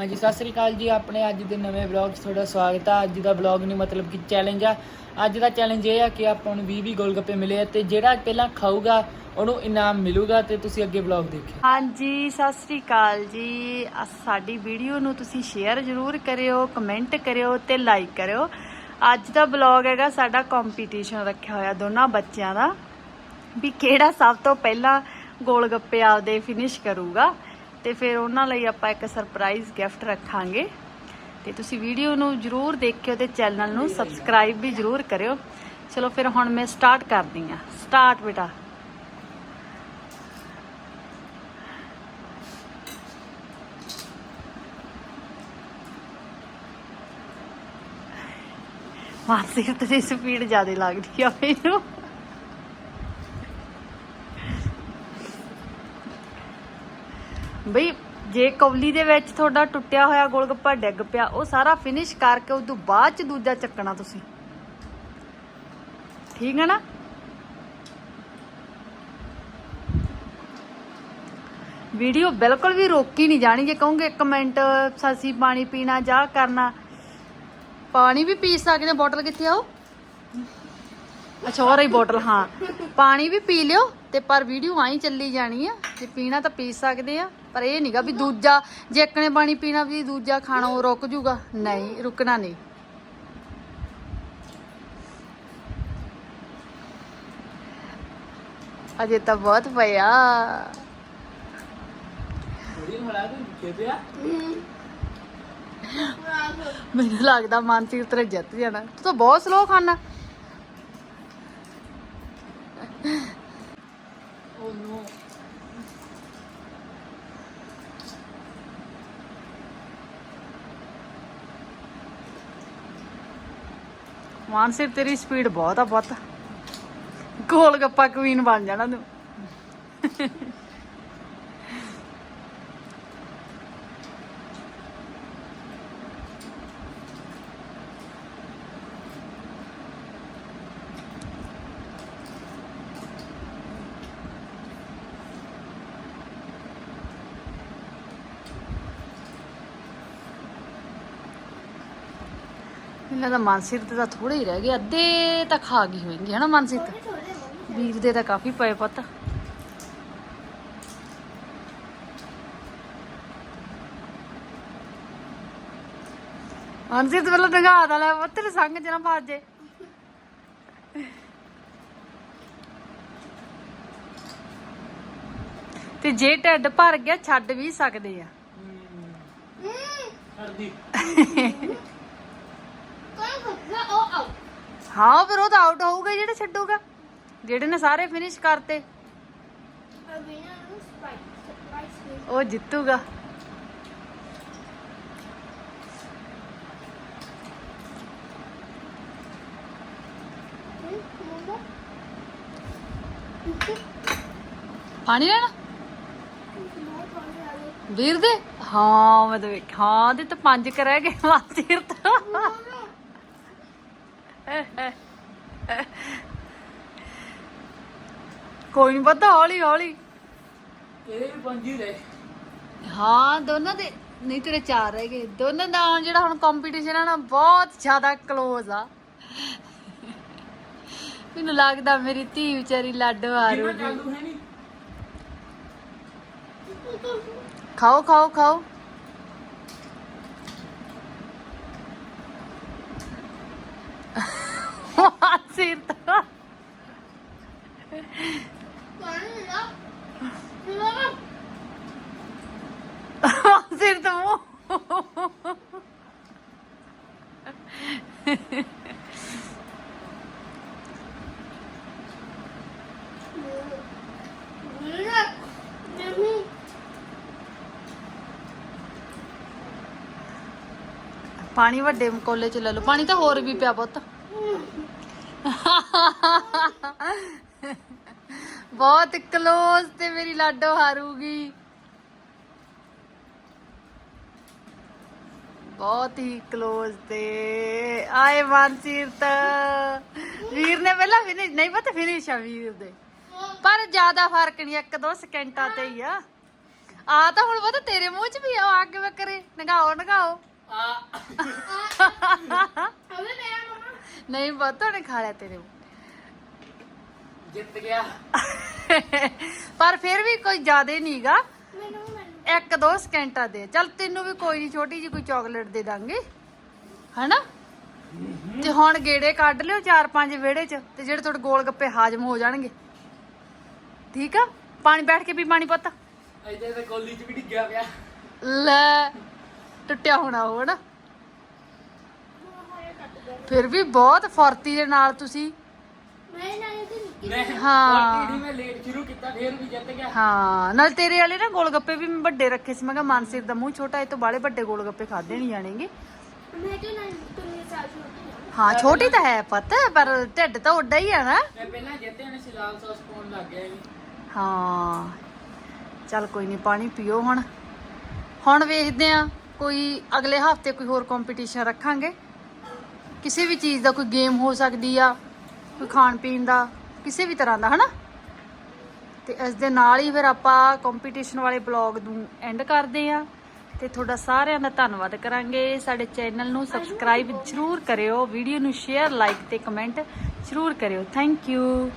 ਹਾਂਜੀ, ਸਤਿ ਸ੍ਰੀ ਅਕਾਲ ਜੀ, ਆਪਣੇ ਅੱਜ ਦੇ ਨਵੇਂ ਵਲੌਗ 'ਚ ਤੁਹਾਡਾ ਸਵਾਗਤ ਆ। ਅੱਜ ਦਾ ਵਲੌਗ ਨਹੀਂ ਮਤਲਬ ਕਿ ਚੈਲੰਜ ਆ। ਅੱਜ ਦਾ ਚੈਲੰਜ ਇਹ ਆ ਕਿ ਆਪਾਂ ਨੂੰ 20 20 ਗੋਲਗੱਪੇ ਮਿਲੇ ਆ ਤੇ ਜਿਹੜਾ ਪਹਿਲਾਂ ਖਾਊਗਾ, ਉਹਨੂੰ ਇਨਾਮ ਮਿਲੂਗਾ ਤੇ ਤੁਸੀਂ ਅੱਗੇ ਵਲੌਗ ਦੇਖਿਓ। ਹਾਂਜੀ, ਸਤਿ ਸ੍ਰੀ ਅਕਾਲ ਜੀ। ਅਹ ਸਾਡੀ ਵੀਡੀਓ ਨੂੰ ਤੁਸੀਂ ਸ਼ੇਅਰ ਜ਼ਰੂਰ ਕਰਿਓ ਕਮੈਂਟ ਕਰਿਓ ਤੇ ਲਾਈਕ ਕਰਿਓ। ਅੱਜ ਦਾ ਬਲੌਗ ਹੈਗਾ ਸਾਡਾ ਕੰਪੀਟੀਸ਼ਨ ਰੱਖਿਆ ਹੋਇਆ ਦੋਨਾਂ ਬੱਚਿਆਂ ਦਾ, ਵੀ ਕਿਹੜਾ ਸਭ ਤੋਂ ਪਹਿਲਾਂ ਗੋਲ ਗੱਪੇ ਆਪਦੇ ਫਿਨਿਸ਼ ਕਰੂਗਾ। ਤੇ ਫਿਰ ਉਹਨਾਂ ਲਈ ਆਪਾਂ ਇੱਕ ਸਰਪ੍ਰਾਈਜ਼ ਗਿਫਟ ਰੱਖਾਂਗੇ। ਤੇ ਤੁਸੀਂ ਵੀਡੀਓ ਨੂੰ ਜਰੂਰ ਦੇਖਿਓ ਤੇ ਚੈਨਲ ਨੂੰ ਸਬਸਕ੍ਰਾਈਬ ਵੀ ਜਰੂਰ ਕਰਿਓ। ਚਲੋ ਫਿਰ ਹੁਣ ਮੈਂ ਸਟਾਰਟ ਕਰਦੀ ਆ ਸਟਾਰਟ ਬੇਟਾ। ਮਾਨਸਿਕ ਤੇ ਸਪੀਡ ਜ਼ਿਆਦਾ ਲੱਗਦੀ ਆ ਮੈਨੂੰ। ਬਈ, ਜੇ ਕੌਲੀ ਦੇ ਵਿੱਚ ਤੁਹਾਡਾ ਟੁੱਟਿਆ ਹੋਇਆ ਗੋਲਗੱਪਾ ਡਿੱਗ ਪਿਆ, ਉਹ ਸਾਰਾ ਫਿਨਿਸ਼ ਕਰਕੇ ਉਸ ਤੋਂ ਬਾਅਦ ਚ ਦੂਜਾ ਚੱਕਣਾ ਤੁਸੀਂ। ਠੀਕ ਹੈ ਨਾ? ਵੀਡੀਓ ਬਿਲਕੁਲ ਵੀ ਰੋਕੀ ਨਹੀਂ ਜਾਣੀ, ਜੇ ਕਹੋਗੇ ਇੱਕ ਮਿੰਟ ਸਾਸੀ ਪਾਣੀ ਪੀਣਾ, ਜਾਂ ਕਰਨਾ। ਪਾਣੀ ਵੀ ਪੀ ਸਕਦੇ ਬੋਟਲ ਕਿੱਥੇ ਆਓ ਅੱਛਾ ਹੋਰ ਹੀ ਬੋਟਲ, ਹਾਂ। ਪਾਣੀ ਵੀ ਪੀ ਲਿਓ। ਤੇ ਪਰ ਵੀਡੀਓ ਆਈ ਚੱਲੀ ਜਾਣੀ ਆ ਜੇ ਪੀਣਾ ਤਾਂ ਪੀ ਸਕਦੇ ਆ ਪਰ ਇਹ ਨਹੀਂਗਾ ਵੀ ਦੂਜਾ ਜੇ ਇੱਕ ਨੇ ਪਾਣੀ ਪੀਣਾ ਵੀ ਦੂਜਾ ਖਾਣਾ ਉਹ ਰੁਕ ਜੂਗਾ। ਨਹੀਂ ਰੁਕਣਾ ਨਹੀਂ। ਅਜੇ ਤਾਂ ਬਹੁਤ ਪਿਆ ਮੈਨੂੰ ਲੱਗਦਾ ਮਾਨਸਿਕ ਤੇਰੇ ਜਿੱਤ ਜਾਣਾ। ਤੂੰ ਤਾਂ ਬਹੁਤ ਸਲੋ ਖਾਣਾ ਮਾਨਸਿਕ ਤੇਰੀ ਸਪੀਡ ਬਹੁਤ ਆ ਬਹੁਤ ਗੋਲ ਗੱਪਾ ਕਵੀਨ ਬਣ ਜਾਣਾ ਤੂੰ। ਇਹਨਾਂ ਦਾ ਮਾਨਸਿਕ ਤੇ ਤਾਂ ਥੋੜੇ ਹੀ ਰਹਿ ਗਏ ਅੱਧੇ ਤਾਂ ਖਾ ਗਈ ਹੋਏਗੀ ਹਨਾ ਮਾਨਸਿਕ ਵੀਰ ਦੇ ਤਾਂ ਕਾਫੀ ਪਏ ਪੁੱਤ। ਮਾਨਸਿਕ ਵੱਲੋਂ ਡੰਗਾ ਦਾ ਲੈ ਤੇਰੇ ਸੰਗ ਚ ਨਾ ਭਾਜੇ ਤੇ ਜੇ ਢਿੱਡ ਭਰ ਗਿਆ ਛੱਡ ਵੀ ਸਕਦੇ ਆ। ਕਰਦੀ ਹਾਂ, ਫਿਰ ਉਹ ਤਾਂ ਆਊਟ ਹੋਊਗਾ ਹੀ, ਜਿਹੜਾ ਛੱਡੂਗਾ। ਜਿਹੜੇ ਨੇ ਸਾਰੇ ਫਿਨਿਸ਼ ਕਰਤੇ। ਉਹ ਜਿੱਤੂਗਾ। ਪਾਣੀ ਲੈਣਾ? ਵੀਰ ਦੇ? ਹਾਂ, ਮੈਂ ਤਾਂ ਵੇਖ ਹਾਂ ਦੇ ਤਾਂ ਪੰਜ ਕਰ ਰਹਿ ਗਏ ਮਾਤੀਰ ਤਾਂ। ਕੋਈ ਨਹੀਂ ਪਤਾ ਹੌਲੀ ਹੌਲੀ। ਤੇਰੇ ਵੀ ਪੰਜੀ ਰਹੇ। ਹਾਂ ਦੋਨਾਂ ਦੇ। ਨਹੀਂ ਤੇਰੇ ਚਾਰ ਰਹਿ ਗਏ। ਦੋਨਾਂ ਦਾ ਹੁਣ ਜਿਹੜਾ ਹੁਣ ਕੰਪੀਟੀਸ਼ਨ ਆ ਨਾ ਬਹੁਤ ਜ਼ਿਆਦਾ ক্লোਜ਼ ਆ। ਮੈਨੂੰ ਲੱਗਦਾ ਮੇਰੀ ਧੀ ਵਿਚਾਰੀ ਲੱਡ ਹਾਰੂਗੀ ਚਾਲੂ ਹੈ ਨਹੀਂ ਖਾਓ ਖਾਓ ਖਾਓ ਸਿਰ ਤਾਂ ਸਿਰ ਤਾਂ ਮੂੰਹ ਪਾਣੀ ਵੱਡੇ ਕੋਲੇ ਚ ਲੈ ਲਓ। ਪਾਣੀ ਤਾਂ ਹੋਰ ਵੀ ਪਿਆ ਪੁੱਤ। ਬਹੁਤ ਕਲੋਜ਼ ਤੇ ਮੇਰੀ ਲਾਡੋ ਹਾਰੂਗੀ। ਬਹੁਤ ਹੀ ক্লোਜ਼ ਤੇ। ਆਏ ਮਾਨਸੀਰਤ। ਵੀਰ ਨੇ ਪਹਿਲਾਂ ਫਿਨਿਸ਼ ਨਹੀਂ ਪਤਾ ਫਿਨਿਸ਼ ਆ ਵੀਰ ਦੇ। ਪਰ ਜ਼ਿਆਦਾ ਫ਼ਰਕ ਨਹੀਂ, ਇੱਕ ਦੋ ਸਕਿੰਟਾਂ ਤੇ ਹੀ ਆ। ਆ ਤਾਂ ਹੁਣ ਪਤਾ ਤੇਰੇ ਮੂੰਹ 'ਚ ਵੀ ਆ ਆ ਕੇ ਕਰੇ ਨਗਾਓ ਨਗਾਓ। ਅਬੇ ਮੇਰਾ ਮਮਾ ਨਹੀਂ ਪਤਾ ਨੇ ਖਾ ਲਿਆ ਤੇਰੇ। ਜਿੱਤ ਗਿਆ। ਪਰ ਫਿਰ ਵੀ ਕੋਈ ਜ਼ਿਆਦਾ ਨਹੀਂਗਾ ਮੈਨੂੰ ਮੈਨੂੰ। ਇੱਕ ਦੋ ਸਕਿੰਟਾਂ ਦੇ। ਚੱਲ ਤੈਨੂੰ ਵੀ ਕੋਈ ਨਹੀਂ ਛੋਟੀ ਜੀ ਕੋਈ ਚਾਕਲੇਟ ਦੇ ਦਾਂਗੇ। ਹਨਾ? ਤੇ ਹੁਣ ਗੇੜੇ ਕੱਢ ਲਿਓ ਚਾਰ ਪੰਜ ਵਿਹੜੇ 'ਚ ਤੇ ਜਿਹੜੇ ਤੁਹਾਡੇ ਗੋਲ ਗੱਪੇ ਹਾਜ਼ਮ ਹੋ ਜਾਣਗੇ। ਠੀਕ ਆ? ਪਾਣੀ ਬੈਠ ਕੇ ਪੀ ਪਾਣੀ ਪੁੱਤ। ਇਹਦੇ ਤੇ ਕੋਲੀ ਚ ਵੀ ਡਿੱਗਿਆ ਪਿਆ। ਲੈ ਟੁੱਟਿਆ ਹੋਣਾ ਉਹ ਨਾ ਫਿਰ ਵੀ ਬਹੁਤ ਫੁਰਤੀ ਦੇ ਨਾਲ ਤੁਸੀਂ ਮੈਂ ਨਾਲੇ ਤੇ ਨਿੱਕੀ ਮੈਂ ਹਾਂ। ਪਾਰਟੀ ਨਹੀਂ ਮੈਂ ਲੇਟ ਸ਼ੁਰੂ ਕੀਤਾ ਫੇਰ ਵੀ ਜਿੱਤ ਗਿਆ। ਹਾਂ ਨਾਲ ਤੇਰੇ ਵਾਲੇ ਨਾ ਗੋਲ ਗੱਪੇ ਵੀ ਮੈਂ ਵੱਡੇ ਰੱਖੇ ਸੀ ਮੈਂ ਕਿਹਾ ਮਾਨਸਿਰ ਦਾ ਮੂੰਹ ਛੋਟਾ ਇਹ ਤੋਂ ਬਾਲੇ ਵੱਡੇ ਗੋਲ ਗੱਪੇ ਖਾਦੇ ਨਹੀਂ ਜਾਣਗੇ। ਮੈਂ ਤੇ ਨਾਲੇ ਤੁਮਨੇ ਸਾਲ ਛੋਟੀ ਹਾਂ ਹਾਂ ਛੋਟੀ ਤਾਂ ਹੈ ਪਤਾ ਪਰ ਢਿੱਡ ਤਾਂ ਉੱਡਾ ਹੀ ਆ ਨਾ। ਮੈਂ ਪਹਿਲਾਂ ਜਿੱਤੇ ਨੇ ਸਿਲਾਲ ਸੌਸ ਪਾਉਣ ਲੱਗ ਗਿਆ ਜੀ ਹਾਂ ਚੱਲ ਕੋਈ ਨਹੀਂ ਪਾਣੀ ਪੀਓ ਹੁਣ। ਹੁਣ ਵੇਖਦੇ ਆ। ਕੋਈ ਅਗਲੇ ਹਫ਼ਤੇ ਕੋਈ ਹੋਰ ਕੰਪੀਟੀਸ਼ਨ ਰੱਖਾਂਗੇ? ਕਿਸੇ ਵੀ ਚੀਜ਼ ਦਾ ਕੋਈ ਗੇਮ ਹੋ ਸਕਦੀ ਆ, ਕੋਈ ਖਾਣ ਪੀਣ ਦਾ, ਕਿਸੇ ਵੀ ਤਰ੍ਹਾਂ ਦਾ, ਹਨਾ? ਤੇ ਇਸ ਦੇ ਨਾਲ ਹੀ ਫਿਰ ਆਪਾਂ ਕੰਪੀਟੀਸ਼ਨ ਵਾਲੇ ਬਲੌਗ ਨੂੰ ਐਂਡ ਕਰਦੇ ਆ ਤੇ ਤੁਹਾਡਾ ਸਾਰਿਆਂ ਦਾ ਧੰਨਵਾਦ ਕਰਾਂਗੇ। ਸਾਡੇ ਚੈਨਲ ਨੂੰ ਸਬਸਕ੍ਰਾਈਬ ਜ਼ਰੂਰ ਕਰਿਓ ਵੀਡੀਓ ਨੂੰ ਸ਼ੇਅਰ ਲਾਈਕ ਤੇ ਕਮੈਂਟ ਜ਼ਰੂਰ ਕਰਿਓ। Thank you